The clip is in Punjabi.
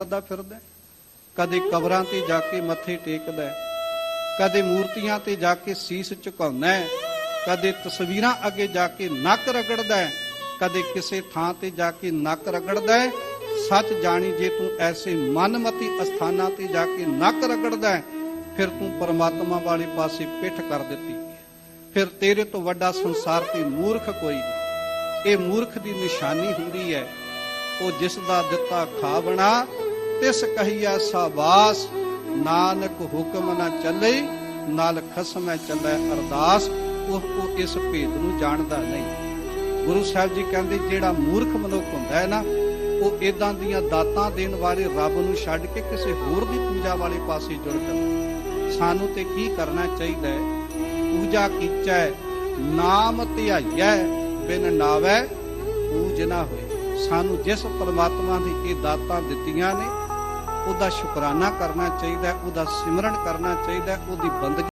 ਕਰਦਾ ਫਿਰਦਾ ਕਦੇ ਕਬਰਾਂ ਤੇ ਜਾ ਕੇ ਮੱਥੇ ਟੇਕਦਾ ਕਦੇ ਮੂਰਤੀਆਂ ਤੇ ਜਾ ਕੇ ਸੀਸ ਝੁਕਾਉਂਦਾ ਕਦੇ ਤਸਵੀਰਾਂ ਅੱਗੇ ਜਾ ਕੇ ਨੱਕ ਰਗੜਦਾ ਕਦੇ ਕਿਸੇ ਥਾਂ ਤੇ ਜਾ ਕੇ ਨੱਕ ਰਗੜਦਾ ਸੱਚ ਜਾਣੀ ਜੇ ਤੂੰ ਐਸੇ ਮਨਮਤੀ ਅਸਥਾਨਾਂ ਤੇ ਜਾ ਕੇ ਨੱਕ ਰਗੜਦਾ ਫਿਰ ਤੂੰ ਪਰਮਾਤਮਾ ਵਾਲੇ ਪਾਸੇ ਪਿੱਠ ਕਰ ਦਿੱਤੀ ਫਿਰ ਤੇਰੇ ਤੋਂ ਵੱਡਾ ਸੰਸਾਰ ਤੇ ਮੂਰਖ ਕੋਈ ਨਹੀਂ। ਇਹ ਮੂਰਖ ਦੀ ਨਿਸ਼ਾਨੀ ਹੁੰਦੀ ਹੈ, ਉਹ ਜਿਸ ਦਾ ਦਿੱਤਾ ਖਾਵਣਾ ਤਿਸ ਕਹੀਆ ਸਾਬਾਸ, ਨਾਨਕ ਹੁਕਮ ਨਾ ਚੱਲੇ, ਨਾਲ ਖਸਮੈ ਚੱਲੇ ਅਰਦਾਸ, ਉਹ ਉਹ ਇਸ ਭੇਦ ਨੂੰ ਜਾਣਦਾ ਨਹੀਂ। ਗੁਰੂ ਸਾਹਿਬ ਜੀ ਕਹਿੰਦੇ, ਜਿਹੜਾ ਮੂਰਖ ਮਨੁੱਖ ਹੁੰਦਾ ਹੈ ਨਾ, ਉਹ ਇਦਾਂ ਦੀਆਂ ਦਾਤਾਂ ਦੇਣ ਵਾਲੇ ਰੱਬ ਨੂੰ ਛੱਡ ਕੇ ਕਿਸੇ ਹੋਰ ਦੀ ਪੂਜਾ ਵਾਲੇ ਪਾਸੇ ਜੁੜ ਜਾਂਦਾ ਸਾਨੂੰ ਤੇ ਕੀ ਕਰਨਾ ਚਾਹੀਦਾ ਹੈ? ਪੂਜਾ ਕੀਚੈ, ਨਾਮ ਧਿਆਈਐ, ਬਿਨ ਨਾਵੈ ਪੂਜ ਨਾ ਹੋਏ। ਸਾਨੂੰ ਜਿਸ ਪਰਮਾਤਮਾ ਦੀ ਇਹ ਦਾਤਾਂ ਦਿੱਤੀਆਂ ਨੇ ਉਹਦਾ ਸ਼ੁਕਰਾਨਾ ਕਰਨਾ ਚਾਹੀਦਾ ਉਹਦਾ ਸਿਮਰਨ ਕਰਨਾ ਚਾਹੀਦਾ ਉਹਦੀ ਬੰਦਗੀ